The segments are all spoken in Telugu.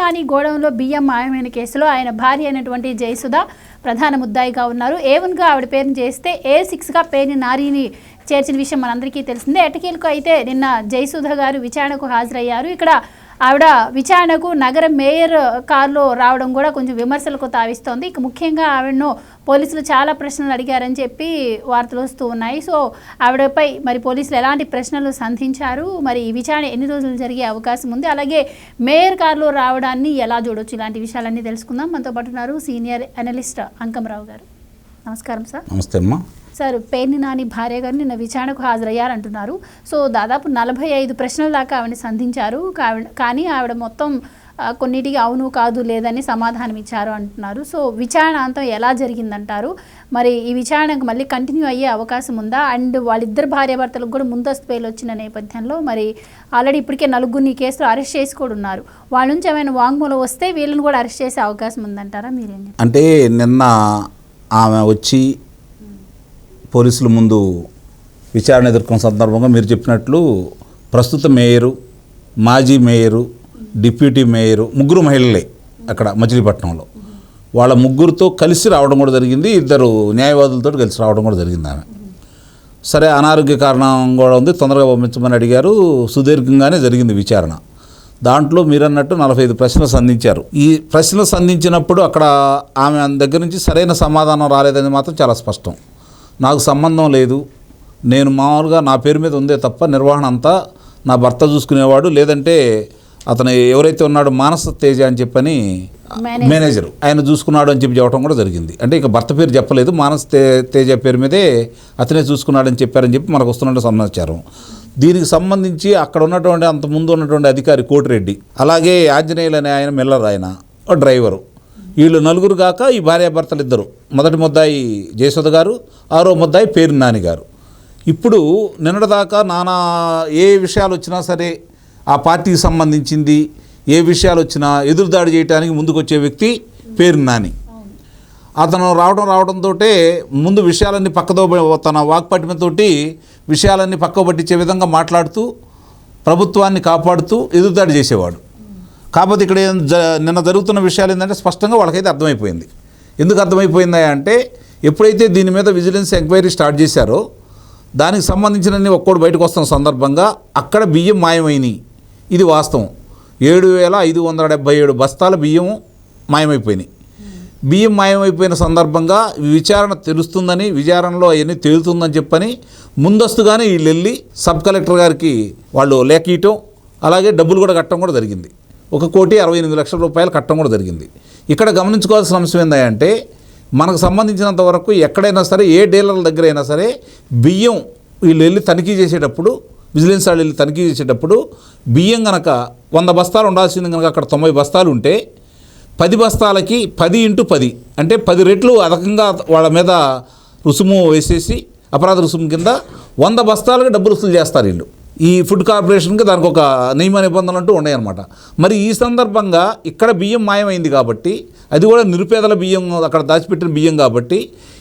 నాని గోడౌన్లో బియ్యం మాయమైన కేసులో ఆయన భార్య అయినటువంటి జయసుధ ప్రధాన ముద్దాయిగా ఉన్నారు. ఏ వన్గా ఆవిడ పేరుని చేస్తే ఏ సిక్స్గా పేరుని నారీని చేర్చిన విషయం మనందరికీ తెలిసిందే. ఎటకీలకు అయితే నిన్న జయసుధ గారు విచారణకు హాజరయ్యారు. ఇక్కడ ఆవిడ విచారణకు నగర మేయర్ కారులో రావడం కూడా కొంచెం విమర్శలకు తావిస్తోంది. ఇక ముఖ్యంగా ఆవిడను పోలీసులు చాలా ప్రశ్నలు అడిగారని చెప్పి వార్తలు వస్తూ ఉన్నాయి. సో ఆవిడపై మరి పోలీసులు ఎలాంటి ప్రశ్నలు సంధించారు? మరి ఈ విచారణ ఎన్ని రోజులు జరిగే అవకాశం ఉంది? అలాగే మేయర్ కారులో రావడాన్ని ఎలా చూడొచ్చు? ఇలాంటి విషయాలన్నీ తెలుసుకుందాం. మనతో పాటు ఉన్నారు సీనియర్ అనలిస్ట్ అంకమరావు గారు. నమస్కారం సార్. నమస్తే అమ్మా. సార్ పేర్ని నాని భార్య గారు నిన్న విచారణకు హాజరయ్యారంటున్నారు. సో దాదాపు నలభై ఐదు ప్రశ్నల దాకా ఆవిడని సంధించారు. కానీ ఆవిడ మొత్తం కొన్నిటికి అవును కాదు లేదని సమాధానం ఇచ్చారు అంటున్నారు. సో విచారణ అంతం ఎలా జరిగిందంటారు? మరి ఈ విచారణకు మళ్ళీ కంటిన్యూ అయ్యే అవకాశం ఉందా? అండ్ వాళ్ళిద్దరు భార్యాభర్తలకు కూడా ముందస్తు బెయిల్ వచ్చిన నేపథ్యంలో మరి ఆల్రెడీ ఇప్పటికే నలుగురిని కేసులు కేసులో అరెస్ట్ చేసి కూడా ఉన్నారు. వాళ్ళ నుంచి ఏమైనా వాంగ్మూలం వస్తే వీళ్ళని కూడా అరెస్ట్ చేసే అవకాశం ఉందంటారా? మీరేం అంటే నిన్న ఆమె వచ్చి పోలీసుల ముందు విచారణ ఎదుర్కొన్న సందర్భంగా మీరు చెప్పినట్లు ప్రస్తుత మేయరు మాజీ మేయరు డిప్యూటీ మేయరు ముగ్గురు మహిళలే అక్కడ మచిలీపట్నంలో. వాళ్ళ ముగ్గురితో కలిసి రావడం కూడా జరిగింది. ఇద్దరు న్యాయవాదులతో కలిసి రావడం కూడా జరిగింది ఆమె. సరే అనారోగ్య కారణం కూడా ఉంది. తొందరగా పంపించమని అడిగారు. సుదీర్ఘంగానే జరిగింది విచారణ. దాంట్లో మీరన్నట్టు నలభై ఐదు ప్రశ్నలు సంధించారు. ఈ ప్రశ్నలు సంధించినప్పుడు అక్కడ ఆమె దగ్గర నుంచి సరైన సమాధానం రాలేదని మాత్రం చాలా స్పష్టం. నాకు సంబంధం లేదు. నేను మామూలుగా నా పేరు మీద ఉందే తప్ప నిర్వహణ అంతా నా భర్త చూసుకునేవాడు. లేదంటే అతను ఎవరైతే ఉన్నాడో మానస తేజ అని చెప్పని మేనేజర్. ఆయన చూసుకున్నాడు అని చెప్పి చెప్పడం కూడా జరిగింది. అంటే ఇక భర్త పేరు చెప్పలేదు. మానస్ తేజ పేరు మీదే అతనే చూసుకున్నాడని చెప్పారని చెప్పి మనకు వస్తున్నట్టు సమాచారం. దీనికి సంబంధించి అక్కడ ఉన్నటువంటి అంత ముందు ఉన్నటువంటి అధికారి కోటిరెడ్డి అలాగే ఆంజనేయులు అనే ఆయన మిల్లర్ ఆయన డ్రైవరు. వీళ్ళు నలుగురు కాక ఈ భార్యాభర్తలు ఇద్దరు మొదటి ముద్దాయి జయసుధ గారు ఆరో ముద్దాయి పేరు నాని గారు. ఇప్పుడు నిన్నటిదాకా నానా ఏ విషయాలు వచ్చినా సరే ఆ పార్టీకి సంబంధించింది ఏ విషయాలు వచ్చినా ఎదురుదాడి చేయడానికి ముందుకొచ్చే వ్యక్తి పేరు నాని. అతను రావడం రావడంతో ముందు విషయాలన్నీ పక్కదో తన వాక్పటిమతో విషయాలన్నీ పక్క పట్టించే విధంగా మాట్లాడుతూ ప్రభుత్వాన్ని కాపాడుతూ ఎదురుదాడి చేసేవాడు. కాకపోతే ఇక్కడ జ నిన్న జరుగుతున్న విషయాలు ఏంటంటే స్పష్టంగా వాళ్ళకైతే అర్థమైపోయింది. ఎందుకు అర్థమైపోయిందా అంటే ఎప్పుడైతే దీని మీద విజిలెన్స్ ఎంక్వైరీ స్టార్ట్ చేశారో దానికి సంబంధించిన ఒక్కోడు బయటకు వస్తున్న సందర్భంగా అక్కడ బియ్యం మాయమైనవి ఇది వాస్తవం. ఏడు వేల ఐదు వందల డెబ్బై ఏడు బస్తాల బియ్యం మాయమైపోయినాయి. బియ్యం మాయమైపోయిన సందర్భంగా విచారణ తెలుస్తుందని విచారణలో అవన్నీ తేలుతుందని చెప్పని ముందస్తుగానే వీళ్ళు వెళ్ళి సబ్ కలెక్టర్ గారికి వాళ్ళు లేఖ ఇవ్వటం అలాగే డబ్బులు కూడా కట్టడం కూడా జరిగింది. ఒక కోటి అరవై ఎనిమిది లక్షల రూపాయలు కట్టడం కూడా జరిగింది. ఇక్కడ గమనించుకోవాల్సిన అంశం ఏంటంటే మనకు సంబంధించినంత వరకు ఎక్కడైనా సరే ఏ డీలర్ల దగ్గర అయినా సరే బియ్యం వీళ్ళు వెళ్ళి తనిఖీ చేసేటప్పుడు విజిలెన్స్ వాళ్ళు వెళ్ళి తనిఖీ చేసేటప్పుడు బియ్యం కనుక వంద బస్తాలు ఉండాల్సింది కనుక అక్కడ తొంభై బస్తాలు ఉంటే పది బస్తాలకి పది ఇంటూ పది అంటే పది రెట్లు అదకంగా వాళ్ళ మీద రుసుము వేసేసి అపరాధ రుసుము కింద వంద బస్తాలకు డబ్బులు వసూలు చేస్తారు వీళ్ళు. ఈ ఫుడ్ కార్పొరేషన్కి దానికి ఒక నియమ నిబంధనలు అంటూ ఉన్నాయన్నమాట. మరి ఈ సందర్భంగా ఇక్కడ బియ్యం మాయమైంది కాబట్టి అది కూడా నిరుపేదల బియ్యం అక్కడ దాచిపెట్టిన బియ్యం కాబట్టి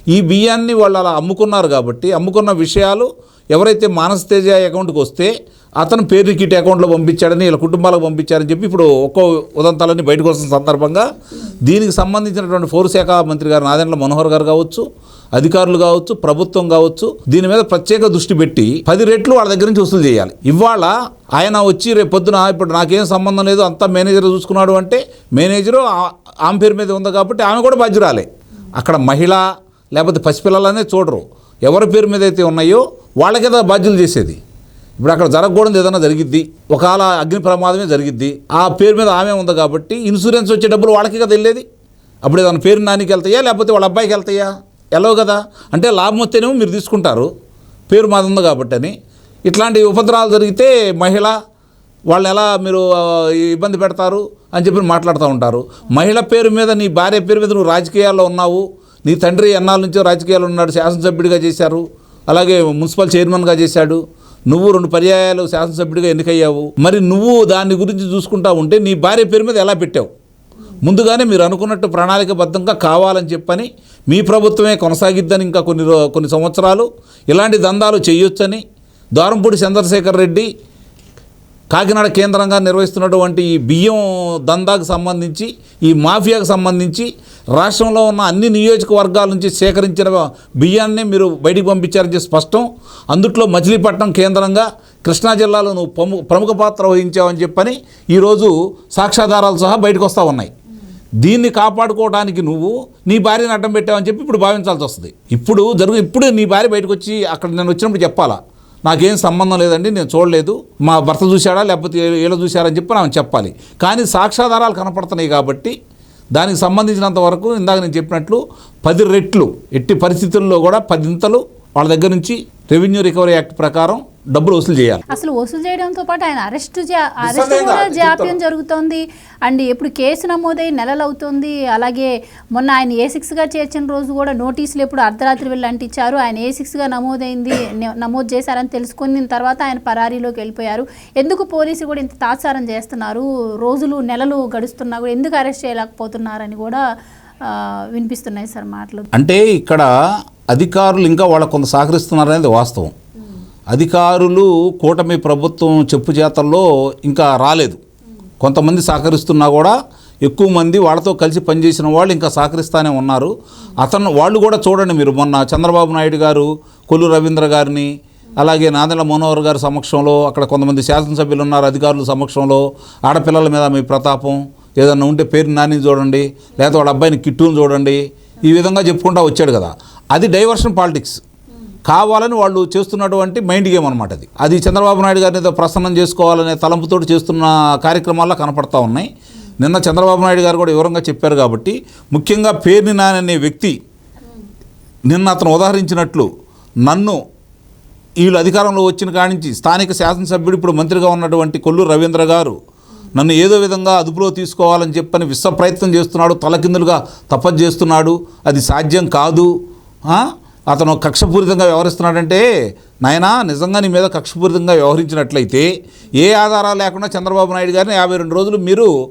ఈ బియ్యాన్ని వాళ్ళు అలా అమ్ముకున్నారు కాబట్టి అమ్ముకున్న విషయాలు ఎవరైతే మానస్ తేజ అకౌంట్కి వస్తే అతను పేరు కిట్ అకౌంట్లో పంపించాడని వీళ్ళ కుటుంబాలకు పంపించారని చెప్పి ఇప్పుడు ఒక్కో ఉదంతాలన్నీ బయటకు వస్తున్న సందర్భంగా దీనికి సంబంధించినటువంటి ఫోర్ శాఖ మంత్రి గారు నాదెండ్ల మనోహర్ గారు కావచ్చు అధికారులు కావచ్చు ప్రభుత్వం కావచ్చు దీని మీద ప్రత్యేక దృష్టి పెట్టి పది రెట్లు వాళ్ళ దగ్గర నుంచి వసూలు చేయాలి. ఇవాళ ఆయన వచ్చి రేపు పొద్దున ఇప్పుడు నాకేం సంబంధం లేదు అంతా మేనేజర్ చూసుకున్నాడు అంటే మేనేజరు ఆ- ఆమె పేరు మీద ఉంది కాబట్టి ఆమె కూడా బాధ్యురాలే. అక్కడ మహిళ లేకపోతే పసిపిల్లలనే చూడరు. ఎవరి పేరు మీద అయితే ఉన్నాయో వాళ్ళకే బాధ్యులు చేసేది. ఇప్పుడు అక్కడ జరగకూడదు ఏదైనా జరిగిద్ది ఒకవేళ అగ్ని ప్రమాదమే జరిగిద్ది ఆ పేరు మీద ఆమె ఉంది కాబట్టి ఇన్సూరెన్స్ వచ్చే డబ్బులు వాళ్ళకి కదా వెళ్ళేది? అప్పుడు ఏదైనా పేరు నానికి వెళ్తాయా లేకపోతే వాళ్ళ అబ్బాయికి వెళ్తాయా? ఎలా కదా? అంటే లాభం వస్తేనేమో మీరు తీసుకుంటారు. పేరు మాది ఉంది కాబట్టి అని. ఇట్లాంటి ఉపద్రవాలు జరిగితే మహిళ వాళ్ళని ఎలా మీరు ఇబ్బంది పెడతారు అని చెప్పి మాట్లాడుతూ ఉంటారు. మహిళ పేరు మీద నీ భార్య పేరు మీద నువ్వు రాజకీయాల్లో ఉన్నావు. నీ తండ్రి ఎన్నాళ్ళ నుంచో రాజకీయాల్లో ఉన్నాడు శాసనసభ్యుడిగా చేశారు. అలాగే మున్సిపల్ చైర్మన్గా చేశాడు. నువ్వు రెండు పర్యాయాలు శాసనసభ్యుడిగా ఎన్నికయ్యావు. మరి నువ్వు దాని గురించి చూసుకుంటా ఉంటే నీ భార్య పేరు మీద ఎలా పెట్టావు? ముందుగానే మీరు అనుకున్నట్టు ప్రణాళికబద్ధంగా కావాలని చెప్పని మీ ప్రభుత్వమే కొనసాగిద్దని ఇంకా కొన్ని కొన్ని సంవత్సరాలు ఇలాంటి దందాలు చేయొచ్చని దారంపూడి చంద్రశేఖర్ రెడ్డి కాకినాడ కేంద్రంగా నిర్వహిస్తున్నటువంటి ఈ బియ్యం దందాకు సంబంధించి ఈ మాఫియాకు సంబంధించి రాష్ట్రంలో ఉన్న అన్ని నియోజకవర్గాల నుంచి సేకరించిన బియ్యాన్ని మీరు బయటికి పంపించారని స్పష్టం. అందుట్లో మచిలీపట్నం కేంద్రంగా కృష్ణా జిల్లాలో నువ్వు ప్రము ప్రముఖ పాత్ర వహించావని చెప్పని ఈరోజు సాక్ష్యాధారాలు సహా బయటకు వస్తూ ఉన్నాయి. దీన్ని కాపాడుకోవడానికి నువ్వు నీ భార్యను అడ్డం పెట్టావని చెప్పి ఇప్పుడు భావించాల్సి వస్తుంది. ఇప్పుడు జరుగు ఇప్పుడు నీ భార్య బయటకు వచ్చి అక్కడ నేను వచ్చినప్పుడు చెప్పాలా? నాకేం సంబంధం లేదండి నేను చూడలేదు. మా భర్త చూశాడా లేకపోతే వీళ్ళు చూశారని చెప్పి ఆమె చెప్పాలి. కానీ సాక్ష్యాధారాలు కనపడుతున్నాయి కాబట్టి దానికి సంబంధించినంత వరకు ఇందాక నేను చెప్పినట్లు పది రెట్లు ఎట్టి పరిస్థితుల్లో కూడా పదింతలు వాళ్ళ దగ్గర నుంచి రెవెన్యూ రికవరీ యాక్ట్ ప్రకారం డబ్బులు వసూలు చేయాలి. అసలు వసూలు చేయడంతో పాటు ఆయన అరెస్ట్ అరెస్ట్ కూడా జాప్యం. జరుగుతోంది. అండ్ ఇప్పుడు కేసు నమోదై నెలలు అవుతుంది అలాగే మొన్న ఆయన ఏ సిక్స్గా చేర్చిన రోజు కూడా నోటీసులు ఎప్పుడు అర్ధరాత్రి వెళ్ళి అంటించారు. ఆయన ఏ సిక్స్గా నమోదైంది నమోదు చేశారని తెలుసుకున్న తర్వాత ఆయన పరారీలోకి వెళ్ళిపోయారు. ఎందుకు పోలీసులు కూడా ఇంత తాత్సారం చేస్తున్నారు? రోజులు నెలలు గడుస్తున్నా కూడా ఎందుకు అరెస్ట్ చేయలేకపోతున్నారని కూడా వినిపిస్తున్నాయి సార్ మాటలు. అంటే ఇక్కడ అధికారులు ఇంకా వాళ్ళకు కొంత సహకరిస్తున్నారనేది వాస్తవం. అధికారులు కూటమి ప్రభుత్వం చెప్పు చేతల్లో ఇంకా రాలేదు. కొంతమంది సహకరిస్తున్నా కూడా ఎక్కువ మంది వాళ్ళతో కలిసి పనిచేసిన వాళ్ళు ఇంకా సహకరిస్తూనే ఉన్నారు. అతను వాళ్ళు కూడా చూడండి మీరు మొన్న చంద్రబాబు నాయుడు గారు కొల్లు రవీంద్ర గారిని అలాగే నాందల మనోహర్ గారి సమక్షంలో అక్కడ కొంతమంది శాసనసభ్యులు ఉన్నారు అధికారుల సమక్షంలో. ఆడపిల్లల మీద మీ ప్రతాపం ఏదన్నా ఉంటే పేరు నాని చూడండి లేకపోతే వాళ్ళ అబ్బాయిని కిట్టుని చూడండి. ఈ విధంగా చెప్పుకుంటా వచ్చాడు కదా. అది డైవర్షన్ పాలిటిక్స్. కావాలని వాళ్ళు చేస్తున్నటువంటి మైండ్ గేమ్ అనమాట అది. అది చంద్రబాబు నాయుడు గారిని ఏదో ప్రసన్నం చేసుకోవాలనే తలంపుతోటి చేస్తున్న కార్యక్రమాల్లో కనపడతా ఉన్నాయి. నిన్న చంద్రబాబు నాయుడు గారు కూడా వివరంగా చెప్పారు కాబట్టి ముఖ్యంగా పేర్ని నాననే వ్యక్తి నిన్న అతను ఉదాహరించినట్లు నన్ను వీళ్ళు అధికారంలో వచ్చిన కాడి నుంచి స్థానిక శాసనసభ్యుడు ఇప్పుడు మంత్రిగా ఉన్నటువంటి కొల్లు రవీంద్ర గారు నన్ను ఏదో విధంగా అదుపులో తీసుకోవాలని చెప్పని విశ్వ ప్రయత్నం చేస్తున్నాడు తలకిందులుగా తపస్సు చేస్తున్నాడు. అది సాధ్యం కాదు. అతను కక్షపూరితంగా వ్యవహరిస్తున్నాడంటే నాయనా నిజంగా నీ మీద కక్షపూరితంగా వ్యవహరించినట్లయితే ఏ ఆధారాలు లేకుండా చంద్రబాబు నాయుడు గారిని యాభై రెండు రోజులు మీరు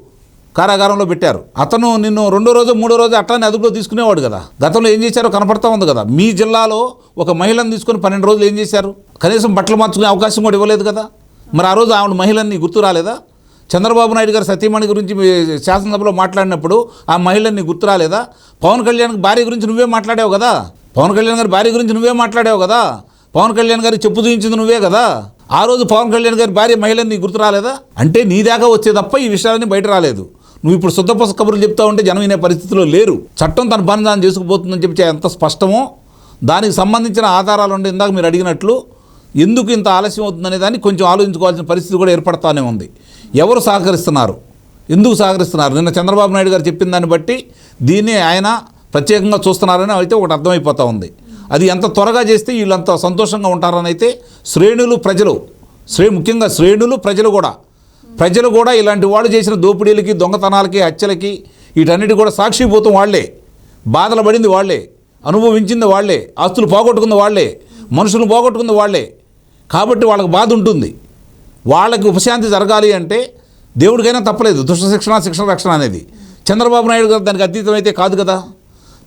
కారాగారంలో పెట్టారు. అతను నిన్ను రెండో రోజు మూడో రోజు అట్లానే అదుపులో తీసుకునేవాడు కదా. గతంలో ఏం చేశారో కనపడతా ఉంది కదా. మీ జిల్లాలో ఒక మహిళను తీసుకొని పన్నెండు రోజులు ఏం చేశారు? కనీసం బట్టలు మార్చుకునే అవకాశం కూడా ఇవ్వలేదు కదా. మరి ఆ రోజు ఆవిడ మహిళని గుర్తు రాలేదా? చంద్రబాబు నాయుడు గారు సతీమణి గురించి మీ శాసనసభలో మాట్లాడినప్పుడు ఆ మహిళని గుర్తు రాలేదా? పవన్ కళ్యాణ్ భార్య గురించి నువ్వే మాట్లాడావు కదా. పవన్ కళ్యాణ్ గారి భార్య గురించి నువ్వే మాట్లాడావు కదా? పవన్ కళ్యాణ్ గారి చెప్పు చూపించింది నువ్వే కదా? ఆ రోజు పవన్ కళ్యాణ్ గారి భార్య మహిళని నీకు గుర్తు రాలేదా? అంటే నీ దాకా వచ్చే తప్ప ఈ విషయాలన్నీ బయట రాలేదు. నువ్వు ఇప్పుడు శుద్ధపస కబుర్లు చెప్తా ఉంటే జనం వినే పరిస్థితిలో లేరు. చట్టం తన పని దాన్ని చేసుకుపోతుందని చెప్పి ఎంత స్పష్టమో? దానికి సంబంధించిన ఆధారాలు ఉండే ఇందాక మీరు అడిగినట్లు ఎందుకు ఇంత ఆలస్యం అవుతుందనే దాన్ని కొంచెం ఆలోచించుకోవాల్సిన పరిస్థితి కూడా ఏర్పడతానే ఉంది. ఎవరు సహకరిస్తున్నారు? ఎందుకు సహకరిస్తున్నారు? నిన్న చంద్రబాబు నాయుడు గారు చెప్పిన దాన్ని బట్టి దీన్ని ఆయన ప్రత్యేకంగా చూస్తున్నారని అయితే ఒకటి అర్థమైపోతూ ఉంది. అది ఎంత త్వరగా చేస్తే వీళ్ళంత సంతోషంగా ఉంటారని అయితే శ్రేణులు ప్రజలు శ్రే ముఖ్యంగా శ్రేణులు ప్రజలు కూడా ప్రజలు కూడా ఇలాంటి వాళ్ళు చేసిన దోపిడీలకి దొంగతనాలకి హత్యలకి వీటన్నిటి కూడా సాక్షిపోతూ వాళ్ళే. బాధలు పడింది వాళ్ళే అనుభవించింది వాళ్ళే ఆస్తులు పోగొట్టుకుంది వాళ్ళే మనుషులు పోగొట్టుకుంది వాళ్ళే. కాబట్టి వాళ్ళకి బాధ ఉంటుంది. వాళ్ళకి ఉపశాంతి జరగాలి అంటే దేవుడికైనా తప్పలేదు. దుష్ట శిక్షణ శిక్షణ రక్షణ అనేది. చంద్రబాబు నాయుడు గారు దానికి అతీతం అయితే కాదు కదా.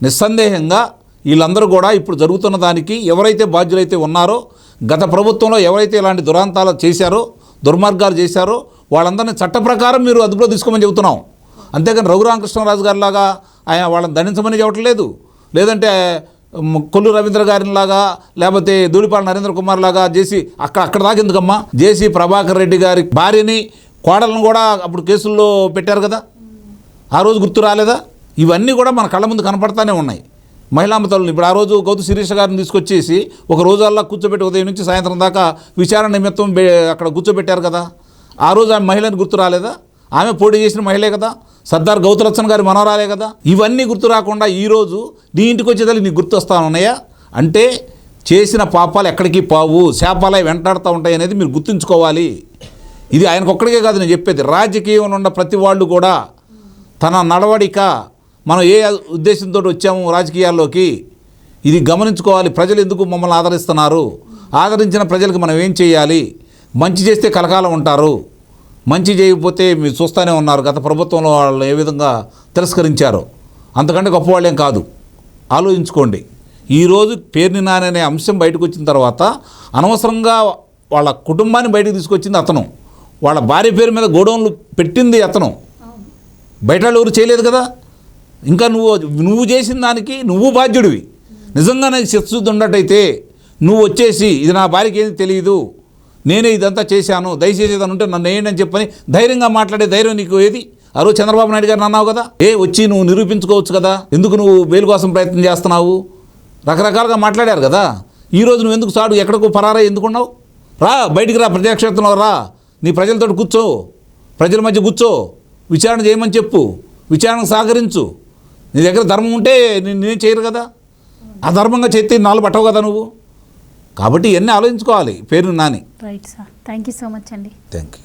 నిస్సందేహంగా వీళ్ళందరూ కూడా ఇప్పుడు జరుగుతున్న దానికి ఎవరైతే బాధ్యులైతే ఉన్నారో గత ప్రభుత్వంలో ఎవరైతే ఇలాంటి దురాంతాలు చేశారో దుర్మార్గాలు చేశారో వాళ్ళందరినీ చట్ట ప్రకారం మీరు అదుపులో తీసుకోమని చెబుతున్నాం. అంతేకాని రఘురామకృష్ణరాజు గారిలాగా ఆయన వాళ్ళని దండించమని చెప్పట్లేదు లేదంటే కొల్లు రవీంద్ర గారిలాగా లేకపోతే దూడిపాల నరేంద్ర కుమార్ లాగా చేసి అక్కడ అక్కడ దాకా ఎందుకమ్మా? జేసీ ప్రభాకర్ రెడ్డి గారి భార్యని కోడలను కూడా అప్పుడు కేసుల్లో పెట్టారు కదా? ఆ రోజు గుర్తు రాలేదా? ఇవన్నీ కూడా మన కళ్ళ ముందు కనపడతానే ఉన్నాయి. మహిళా ఇప్పుడు ఆ రోజు గౌతు శిరీష గారిని తీసుకొచ్చేసి ఒక రోజల్లా కూర్చోబెట్టి ఉదయం నుంచి సాయంత్రం దాకా విచారణ నిమిత్తం అక్కడ కూర్చోబెట్టారు కదా. ఆ రోజు ఆమె మహిళని గుర్తు రాలేదా? ఆమె పోటీ చేసిన మహిళే కదా. సర్దార్ గౌతులక్షణ్ గారి మనవరాలే కదా. ఇవన్నీ గుర్తు రాకుండా ఈరోజు నీ ఇంటికి వచ్చేదాన్ని నీకు గుర్తు వస్తా ఉన్నాయా? అంటే చేసిన పాపాలు ఎక్కడికి పావు శాపాలే వెంటాడుతూ ఉంటాయి అనేది మీరు గుర్తుంచుకోవాలి. ఇది ఆయనకొక్కడికే కాదు నేను చెప్పేది. రాజకీయంలో ఉన్న ప్రతి వాళ్ళు కూడా తన నడవడిక మనం ఏ ఉద్దేశంతో వచ్చాము రాజకీయాల్లోకి? ఇది గమనించుకోవాలి. ప్రజలు ఎందుకు మమ్మల్ని ఆదరిస్తున్నారు? ఆదరించిన ప్రజలకు మనం ఏం చేయాలి? మంచి చేస్తే కలకాలం ఉంటారు. మంచి చేయకపోతే మీరు చూస్తూనే ఉన్నారు. గత ప్రభుత్వంలో వాళ్ళు ఏ విధంగా తిరస్కరించారో. అంతకంటే గొప్పవాళ్ళేం కాదు. ఆలోచించుకోండి. ఈరోజు పేర్ని నాననే అంశం బయటకు వచ్చిన తర్వాత అనవసరంగా వాళ్ళ కుటుంబాన్ని బయటకు తీసుకొచ్చింది అతను. వాళ్ళ భార్య పేరు మీద గోడౌన్లు పెట్టింది అతను. బయట వాళ్ళు ఎవరు చేయలేదు కదా? ఇంకా నువ్వు నువ్వు చేసిన దానికి నువ్వు బాధ్యుడివి. నిజంగా నాకు చిత్తశుద్ధి ఉన్నట్టయితే నువ్వు వచ్చేసి ఇది నా భార్యకి ఏది తెలియదు నేనే ఇదంతా చేశాను దయచేసి ఏదైనా ఉంటే నన్ను వేయండి అని చెప్పని ధైర్యంగా మాట్లాడే ధైర్యం నీకు ఏది? ఆ రోజు చంద్రబాబు నాయుడు గారు అన్నావు కదా? ఏ వచ్చి నువ్వు నిరూపించుకోవచ్చు కదా? ఎందుకు నువ్వు బెయిల్ కోసం ప్రయత్నం చేస్తున్నావు? రకరకాలుగా మాట్లాడారు కదా? ఈ రోజు నువ్వు ఎందుకు సాడు? ఎక్కడికో పరారా ఎందుకున్నావు? రా బయటికి రా ప్రజాక్షేత్రంలో రా. నీ ప్రజలతో కూర్చో. ప్రజల మధ్య కూర్చో. విచారణ చేయమని చెప్పు. విచారణకు సహకరించు. నీ దగ్గర ధర్మం ఉంటే నేను నేను చేయరు కదా. అధర్మంగా చేస్తే నాలుగు పట్టవు కదా నువ్వు. కాబట్టి ఇవన్నీ ఆలోచించుకోవాలి. పేరు Nani. Right sir thank you so much అండి థ్యాంక్ యూ